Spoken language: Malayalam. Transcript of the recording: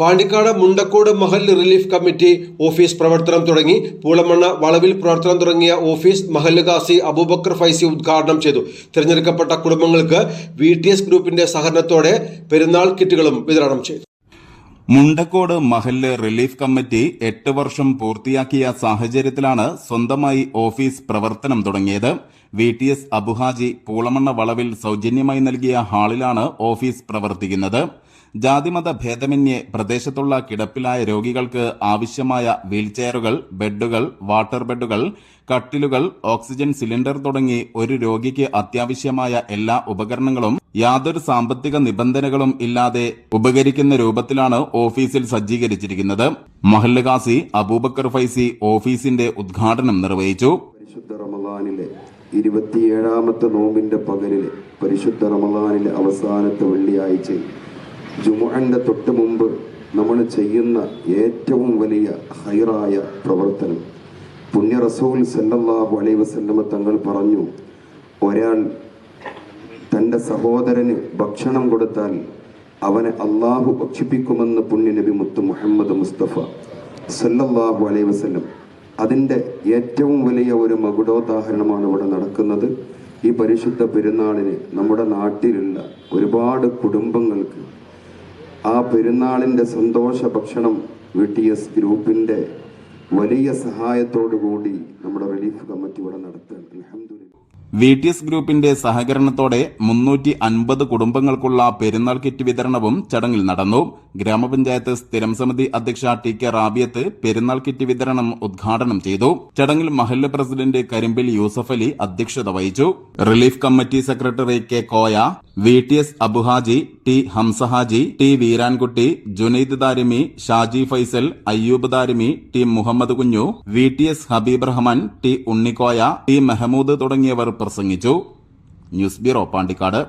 Pandikkad Mundakkode Mahal relief committee office പ്രവർത്തനം തുടങ്ങി. പൂളമണ്ണ വളവിൽ പ്രവർത്തനം തുടങ്ങിയ ഓഫീസ് മഹൽ ഖാസി അബൂബക്കർ ഫൈസി ഉദ്ഘാടനം ചെയ്തു. തിരഞ്ഞെടുക്കപ്പെട്ട കുടുംബങ്ങൾക്ക് വി ടി എസ് ഗ്രൂപ്പിന്റെ സഹകരണത്തോടെ പെരുന്നാൾ കിറ്റുകളും വിതരണം ചെയ്തു. മുണ്ടക്കോട് മഹല്ല് റിലീഫ് കമ്മിറ്റി എട്ട് വർഷം പൂർത്തിയാക്കിയ സാഹചര്യത്തിലാണ് സ്വന്തമായി ഓഫീസ് പ്രവർത്തനം തുടങ്ങിയത്. V T S Abuhaji Poolamanna വളവിൽ സൗജന്യമായി നൽകിയ ഹാളിലാണ് ഓഫീസ് പ്രവർത്തിക്കുന്നത്. ജാതിമത ഭേദമന്യേ പ്രദേശത്തുള്ള കിടപ്പിലായ രോഗികൾക്ക് ആവശ്യമായ വീൽചെയറുകൾ ബെഡുകൾ വാട്ടർ ബെഡുകൾ കട്ടിലുകൾ ഓക്സിജൻ സിലിണ്ടർ തുടങ്ങി ഒരു രോഗിക്ക് അത്യാവശ്യമായ എല്ലാ ഉപകരണങ്ങളും യാതൊരു സാമ്പത്തിക നിബന്ധനകളും ഇല്ലാതെ ഉപകരിക്കുന്ന രൂപത്തിലാണ് ഓഫീസിൽ സജ്ജീകരിച്ചിരിക്കുന്നത്. മഹല്ലുകാസി അബൂബക്കർ ഫൈസി ഓഫീസിന്റെ ഉദ്ഘാടനം നിർവഹിച്ചു. പരിശുദ്ധ ഇരുപത്തിയേഴാമത്തെ നോമ്പിന്റെ പകലിൽ പരിശുദ്ധ റമദാനിലെ അവസാനത്തെ വെള്ളിയാഴ്ചയിൽ ജുമുഅന്റെ തൊട്ട് മുമ്പ് നമ്മൾ ചെയ്യുന്ന ഏറ്റവും വലിയ ഹൈറായ പ്രവർത്തനം. പുണ്യ റസൂൽ സല്ലല്ലാഹു അലൈഹി വസല്ലമ തങ്ങൾ പറഞ്ഞു ഒരാൾ തന്റെ സഹോദരന് ഭക്ഷണം കൊടുത്താൽ അവനെ അള്ളാഹു ഭക്ഷിപ്പിക്കുമെന്ന് പുണ്യ നബി മുത്ത് മുഹമ്മദ് മുസ്തഫ സല്ലല്ലാഹു അലൈഹി വസല്ലം. അതിന്റെ ഏറ്റവും വലിയ ഒരു മകുടോദാഹരണമാണ് ഇവിടെ നടക്കുന്നത്. ഈ പരിശുദ്ധ പെരുന്നാളിന് നമ്മുടെ നാട്ടിലുള്ള ഒരുപാട് കുടുംബങ്ങൾക്ക് ആ പെരുന്നാളിന്റെ സന്തോഷ ഭക്ഷണം വി ടി എസ് ഗ്രൂപ്പിന്റെ വലിയ സഹായത്തോടു കൂടി നമ്മുടെ റിലീഫ് കമ്മിറ്റി ഇവിടെ നടത്തുകയാണ്. വി ടി എസ് ഗ്രൂപ്പിന്റെ സഹകരണത്തോടെ മുന്നൂറ്റി അൻപത് കുടുംബങ്ങൾക്കുള്ള പെരുന്നാൾ കിറ്റ് വിതരണവും ചടങ്ങിൽ നടന്നു. ഗ്രാമപഞ്ചായത്ത് സ്ഥിരം സമിതി അധ്യക്ഷ ടി കെ റാബിയത്ത് പെരുന്നാൾ കിറ്റ് വിതരണം ഉദ്ഘാടനം ചെയ്തു. ചടങ്ങിൽ മഹല്ല് പ്രസിഡന്റ് കരിമ്പിൽ യൂസഫ് അലി അധ്യക്ഷത വഹിച്ചു. Relief committee secretary K Koya V T S Abuhaji T Hamzahaji T Veerankutty Junaid Darimi Shaji Faisal Ayyub Darimi T Muhammad Kunju V T S Habeeb Rahman T Unnikoya T Mehmood തുടങ്ങിയവർ പ്രസംഗിച്ചു. News bureau Pandikkad.